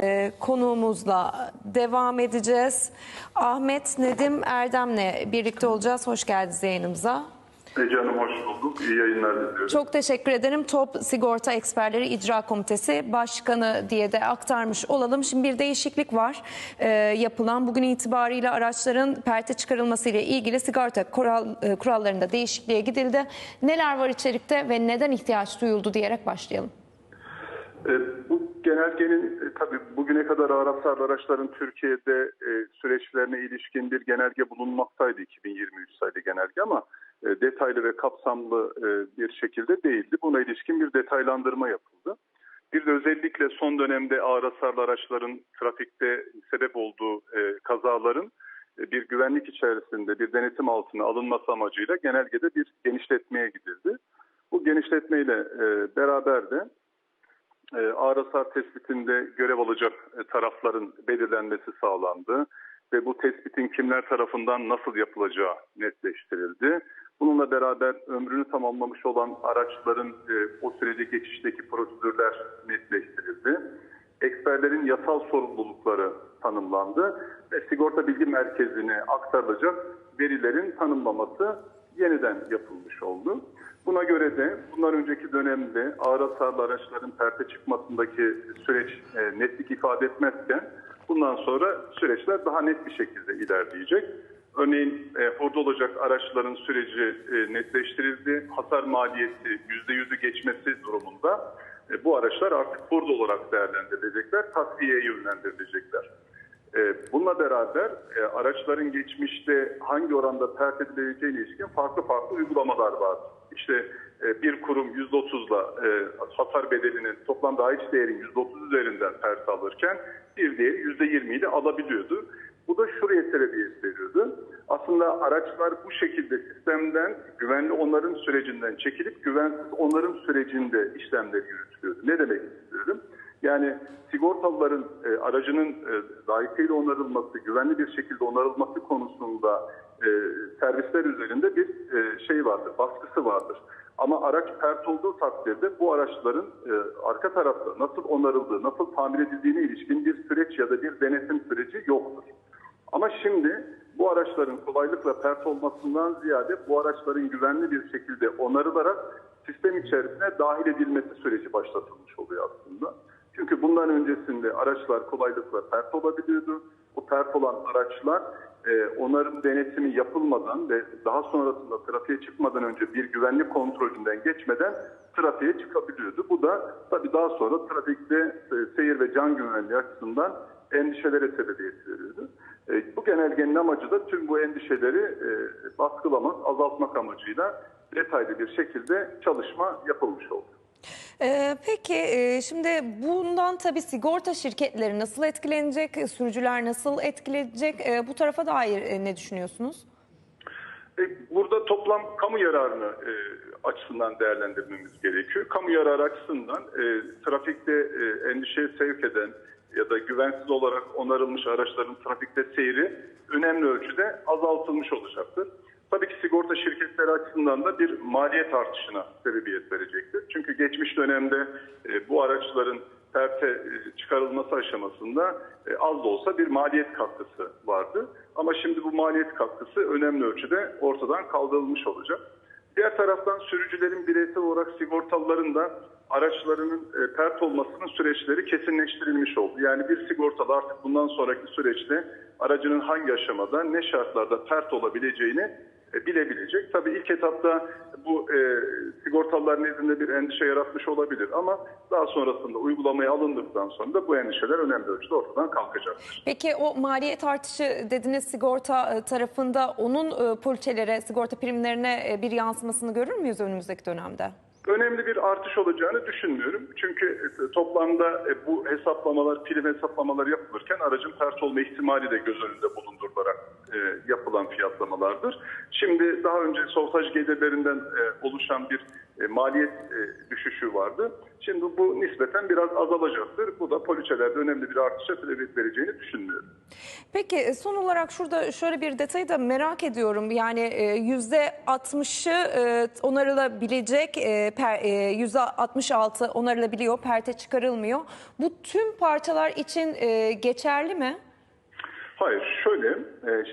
Ee, konuğumuzla devam edeceğiz. Ahmet Nedim Erdem'le birlikte olacağız. Hoş geldiniz yayınımıza. Ece Hanım hoş bulduk. İyi yayınlar diliyorum. Çok teşekkür ederim. Top Sigorta Eksperleri İcra Komitesi Başkanı diye de aktarmış olalım. Şimdi bir değişiklik var ee, yapılan. Bugün itibariyle araçların perte çıkarılması ile ilgili sigorta kural, e, kurallarında değişikliğe gidildi. Neler var içerikte ve neden ihtiyaç duyuldu diyerek başlayalım. E, bu genelgenin e, tabii bugüne kadar ağır araçların Türkiye'de e, süreçlerine ilişkin bir genelge bulunmaktaydı 2023 sayılı genelge ama detaylı ve kapsamlı bir şekilde değildi. Buna ilişkin bir detaylandırma yapıldı. Bir de özellikle son dönemde ağır hasarlı araçların trafikte sebep olduğu kazaların bir güvenlik içerisinde bir denetim altına alınması amacıyla genelgede bir genişletmeye gidildi. Bu genişletmeyle beraber de ağır hasar tespitinde görev alacak e, tarafların belirlenmesi sağlandı ve bu tespitin kimler tarafından nasıl yapılacağı netleştirildi. Bununla beraber ömrünü tamamlamış olan araçların e, o sürece geçişteki prosedürler netleştirildi. Eksperlerin yasal sorumlulukları tanımlandı ve sigorta bilgi merkezine aktarılacak verilerin tanımlaması yeniden yapılmış oldu. Buna göre de bundan önceki dönemde ağır hasarlı araçların perte çıkmasındaki süreç e, netlik ifade etmezken bundan sonra süreçler daha net bir şekilde ilerleyecek. Örneğin e, orada olacak araçların süreci e, netleştirildi. Hasar maliyeti %100'ü geçmesi durumunda e, bu araçlar artık burada olarak değerlendirilecekler, tasfiyeye yönlendirilecekler. E, Bununla beraber e, araçların geçmişte hangi oranda pert edilebileceğine ilişkin farklı farklı uygulamalar var. İşte e, bir kurum %30'la e, hasar bedelinin toplam daha iç değerin %30 üzerinden pert alırken bir diğeri %20 ile alabiliyordu. Bu da şuraya sebebiyet veriyordu. Aslında araçlar bu şekilde sistemden güvenli onarım sürecinden çekilip güvensiz onarım sürecinde işlemler yürütülüyordu. Ne demek istiyorum? Yani sigortalıların e, aracının e, layıkıyla onarılması, güvenli bir şekilde onarılması konusunda e, servisler üzerinde bir e, şey vardır, baskısı vardır. Ama araç pert olduğu takdirde bu araçların e, arka tarafta nasıl onarıldığı, nasıl tamir edildiğine ilişkin bir süreç ya da bir denetim süreci yoktur. Ama şimdi bu araçların kolaylıkla pert olmasından ziyade bu araçların güvenli bir şekilde onarılarak sistem içerisine dahil edilmesi süreci başlatılmış oluyor aslında. Çünkü bundan öncesinde araçlar kolaylıkla pert olabiliyordu. Bu pert olan araçlar e, onarım denetimi yapılmadan ve daha sonrasında trafiğe çıkmadan önce bir güvenlik kontrolünden geçmeden trafiğe çıkabiliyordu. Bu da tabii daha sonra trafikte e, seyir ve can güvenliği açısından endişelere sebebiyet veriyordu. E, bu genelgenin amacı da tüm bu endişeleri e, baskılamak, azaltmak amacıyla detaylı bir şekilde çalışma yapılmış oldu. Ee, peki e, şimdi bundan tabii sigorta şirketleri nasıl etkilenecek, sürücüler nasıl etkilenecek? E, bu tarafa dair e, ne düşünüyorsunuz? E, Burada toplam kamu yararını e, açısından değerlendirmemiz gerekiyor. Kamu yararı açısından e, trafikte e, endişeye sevk eden ya da güvensiz olarak onarılmış araçların trafikte seyri önemli ölçüde azaltılmış olacaktır. Tabii ki sigorta şirketleri açısından da bir maliyet artışına sebebiyet verecektir. Çünkü geçmiş dönemde e, bu araçların perte e, çıkarılması aşamasında e, az da olsa bir maliyet katkısı vardı. Ama şimdi bu maliyet katkısı önemli ölçüde ortadan kaldırılmış olacak. Diğer taraftan sürücülerin bireysel olarak sigortalıların da araçlarının pert olmasının süreçleri kesinleştirilmiş oldu. Yani bir sigortalı artık bundan sonraki süreçte aracının hangi aşamada ne şartlarda pert olabileceğini bilebilecek. Tabii ilk etapta bu e, sigortalıların nezdinde bir endişe yaratmış olabilir ama daha sonrasında uygulamaya alındıktan sonra da bu endişeler önemli ölçüde ortadan kalkacaktır. Peki o maliyet artışı dediniz sigorta e, tarafında onun e, poliçelere, sigorta primlerine e, bir yansımasını görür müyüz önümüzdeki dönemde? Önemli bir artış olacağını düşünmüyorum. Çünkü e, toplamda e, bu hesaplamalar, prim hesaplamalar yapılırken aracın pert olma ihtimali de göz önünde bulundurularak e, yapılan fiyatlamalardır. Şimdi daha önce soltaj gelirlerinden oluşan bir maliyet düşüşü vardı. Şimdi bu nispeten biraz azalacaktır. Bu da poliçelerde önemli bir artışa sebebiyet vereceğini düşünmüyorum. Peki e, son olarak şurada şöyle bir detayı da merak ediyorum. Yani e, yüzde 60'ı e, onarılabilecek, yüzde 66 onarılabiliyor, perte çıkarılmıyor. Bu tüm parçalar için geçerli mi? Hayır, şöyle,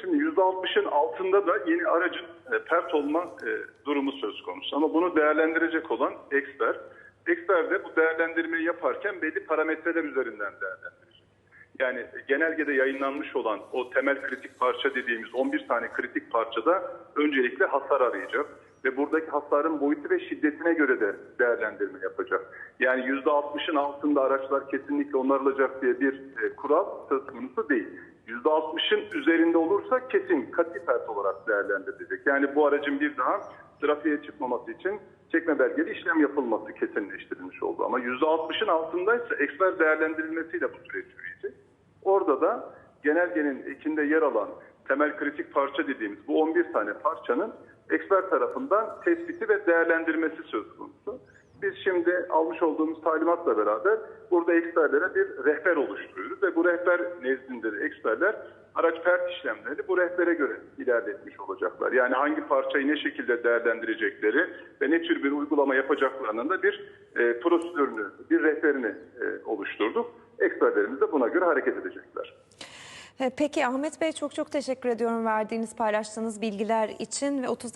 şimdi %60'ın altında da yeni aracın pert olma durumu söz konusu. Ama bunu değerlendirecek olan eksper, eksper de bu değerlendirmeyi yaparken belli parametreler üzerinden değerlendirecek. Yani genelgede yayınlanmış olan o temel kritik parça dediğimiz 11 tane kritik parçada öncelikle hasar arayacak ve buradaki hasarın boyutu ve şiddetine göre de değerlendirme yapacak. Yani %60'ın altında araçlar kesinlikle onarılacak diye bir e, kural söz konusu değil. %60'ın üzerinde olursa kesin katı pert olarak değerlendirilecek. Yani bu aracın bir daha trafiğe çıkmaması için çekme belgeli işlem yapılması kesinleştirilmiş oldu. Ama %60'ın altındaysa eksper değerlendirilmesiyle bu süreç yürüyecek. Orada da genelgenin ekinde yer alan temel kritik parça dediğimiz bu 11 tane parçanın eksper tarafından tespiti ve değerlendirmesi söz konusu. Biz şimdi almış olduğumuz talimatla beraber burada eksperlere bir rehber oluşturuyoruz ve bu rehber nezdinde de eksperler araç pert işlemlerini bu rehbere göre ilerletmiş olacaklar. Yani hangi parçayı ne şekilde değerlendirecekleri ve ne tür bir uygulama yapacaklarının da bir e, prosedürünü, bir rehberini e, oluşturduk. Eksperlerimiz de buna göre hareket edecekler. E, Peki Ahmet Bey çok çok teşekkür ediyorum verdiğiniz paylaştığınız bilgiler için ve 30